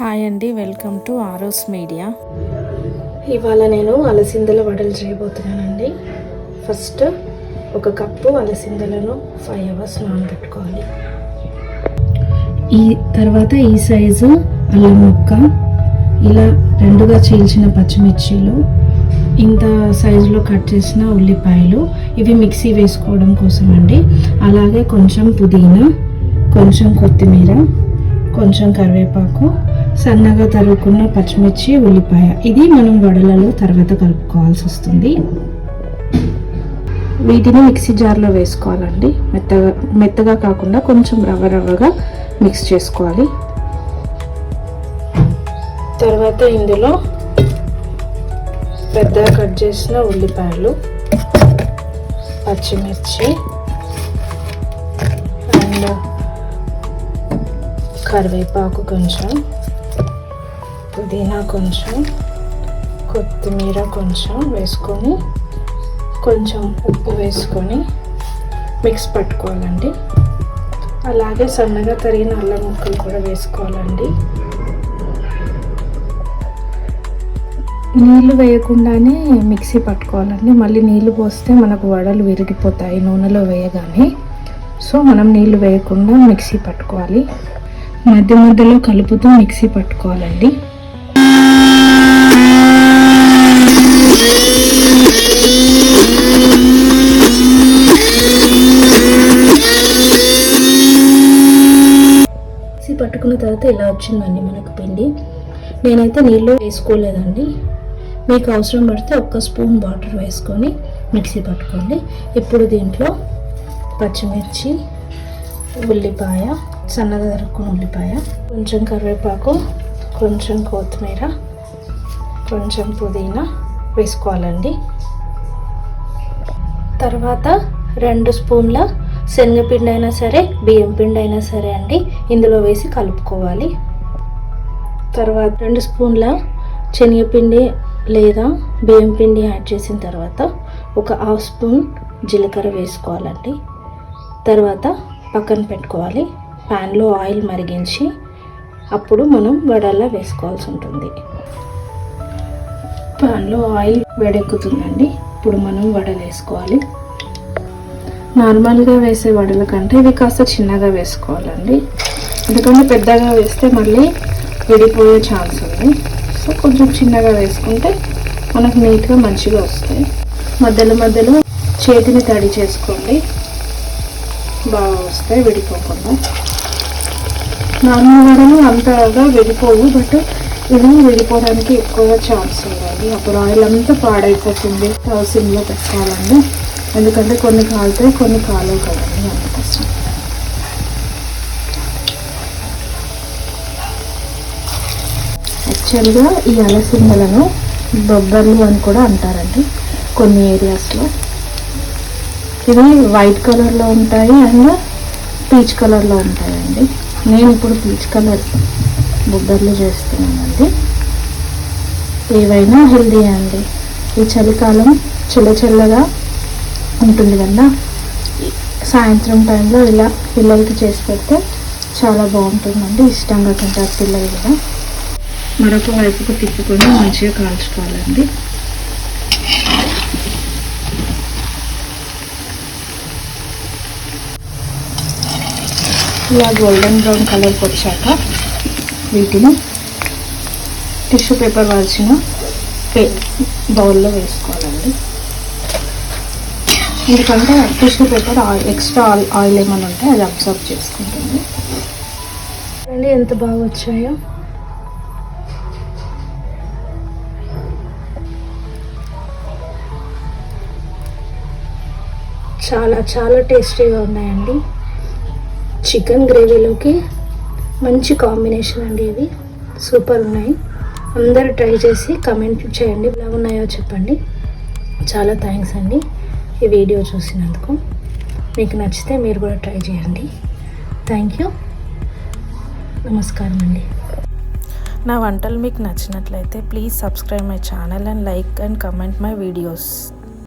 Hi అండి welcome to Aorus media. ఇవాళ నేను అలసిందల వడలు చేయబోతున్నానండి. ఫస్ట్ ఒక కప్పు అలసిందలను ఫైవ్ అవర్స్ నానబెట్టుకోవాలి. ఈ తర్వాత ఈ సైజు అల్లం ముక్క ఇలా రెండుగా చీల్చిన పచ్చిమిర్చీలు ఇంత సైజులో కట్ చేసిన ఉల్లిపాయలు ఇవి మిక్సీ వేసుకోవడం కోసం అండి అలాగే కొంచెం పుదీనా కొంచెం కొత్తిమీర కొంచెం కరివేపాకు సన్నగా తరుగుకున్న పచ్చిమిర్చి ఉల్లిపాయ. ఇది మనం వడలలో తర్వాత కలుపుకోవాల్సి వస్తుంది. వీటిని మిక్సీ జార్లో వేసుకోవాలండి. మెత్తగా మెత్తగా కాకుండా కొంచెం రవ్వ రవ్వగా మిక్స్ చేసుకోవాలి. తర్వాత ఇందులో పెద్దగా కట్ చేసిన ఉల్లిపాయలు పచ్చిమిర్చి అండ్ కరివేపాకు కొంచెం. పుదీనా కొంచెం కొత్తిమీర కొంచెం వేసుకొని కొంచెం ఉప్పు వేసుకొని మిక్స్ పట్టుకోవాలండి. అలాగే సన్నగా తరిగిన అల్లం ముక్కలు కూడా వేసుకోవాలండి. నీళ్ళు వేయకుండానే మిక్సీ పట్టుకోవాలండి. మళ్ళీ నీళ్ళు పోస్తే మనకు వడలు విరిగిపోతాయి నూనెలో వేయగానే. సో మనం నీళ్ళు వేయకుండా మిక్సీ పట్టుకోవాలి. మధ్య మధ్యలో కలుపుతూ మిక్సీ పట్టుకోవాలండి. పట్టుకున్న తర్వాత ఇలా వచ్చిందండి మనకు పిండి? నేనైతే నీళ్ళు వేసుకోలేదండి. మీకు అవసరం పడితే ఒక్క స్పూన్ వాటర్ వేసుకొని మిక్సీ పట్టుకోండి. ఇప్పుడు దీంట్లో పచ్చిమిర్చి ఉల్లిపాయ సన్నగా తరుక్కున్న ఉల్లిపాయ కొంచెం కరివేపాకు కొంచెం కొత్తిమీర కొంచెం పుదీనా వేసుకోవాలండి. తర్వాత రెండు స్పూన్ల శనగపిండి అయినా సరే బియ్యం పిండి అయినా సరే అండి. ఇందులో వేసి కలుపుకోవాలి. తర్వాత రెండు స్పూన్ల శనగపిండి లేదా బియ్యం పిండి యాడ్ చేసిన తర్వాత ఒక హాఫ్ స్పూన్ జీలకర్ర వేసుకోవాలండి. తర్వాత పక్కన పెట్టుకోవాలి. ప్యాన్లో ఆయిల్ మరిగించి అప్పుడు మనం వడల్లా వేసుకోవాల్సి ఉంటుంది. ప్యాన్లో ఆయిల్ వేడెక్కుతుందండి. ఇప్పుడు మనం వడలు వేసుకోవాలి. నార్మల్గా వేసే వడల కంటే ఇవి కాస్త చిన్నగా వేసుకోవాలండి. ఎందుకంటే పెద్దగా వేస్తే మళ్ళీ విడిపోయే ఛాన్స్ ఉంది. సో కొంచెం చిన్నగా వేసుకుంటే మనకు నీట్గా మంచిగా వస్తాయి. మధ్యలో మధ్యలో చేతిని తడి చేసుకోండి. బాగా వస్తాయి విడిపోకుండా. నార్మల్ వడలు అంతగా విడిపోవు బట్ ఇవి విడిపోవడానికి ఎక్కువగా ఛాన్స్ ఉందండి అప్పుడు ఆయిల్ అంతా పాడైపోతుంది. సిమ్లో పెట్టుకోవాలండి ఎందుకంటే కొన్ని కాలుతాయి కొన్ని కాలవు కదండి అంత యాక్చువల్గా ఈ అలసిందలను బొబ్బర్లు అని కూడా అంటారండి కొన్ని ఏరియాస్లో. ఇవి వైట్ కలర్లో ఉంటాయి అండ్ పీచ్ కలర్లో ఉంటాయండి. నేను ఇప్పుడు పీచ్ కలర్ బొబ్బర్లు చేస్తున్నానండి. ఏవైనా హెల్దీ అండి. ఈ చలికాలం చల్ల చల్లగా ఉంటుంది కదా. సాయంత్రం టైంలో ఇలా పిల్లలకి చేసి పెడితే చాలా బాగుంటుందండి. ఇష్టంగా తింటారు పిల్లలు కూడా. మరొక వైపుకు తిప్పుకొని మంచిగా కాల్చుకోవాలండి. ఇలా గోల్డెన్ బ్రౌన్ కలర్కి వచ్చాక వీటిని టిష్యూ పేపర్ వాల్చిన బౌల్లో వేసుకోవాలండి. ఎందుకంటే tissue paper oil extra oil oil ఏమైనా ఉంటే అది అబ్జర్వ్ చేసుకుంటుంది. అండి ఎంత బాగా వచ్చాయో? చాలా చాలా టేస్టీగా ఉన్నాయండి. చికెన్ గ్రేవీలోకి మంచి కాంబినేషన్ అండి ఇది. సూపర్ ఉన్నాయి. అందరూ ట్రై చేసి కమెంట్ చేయండి. ఎలా ఉన్నాయో చెప్పండి. చాలా థ్యాంక్స్ అండి ఈ వీడియో చూసినందుకు. మీకు నచ్చితే మీరు కూడా ట్రై చేయండి. Thank you. నమస్కారం అండి. నా వంటలు మీకు నచ్చినట్లయితే please subscribe my channel and like and comment my videos.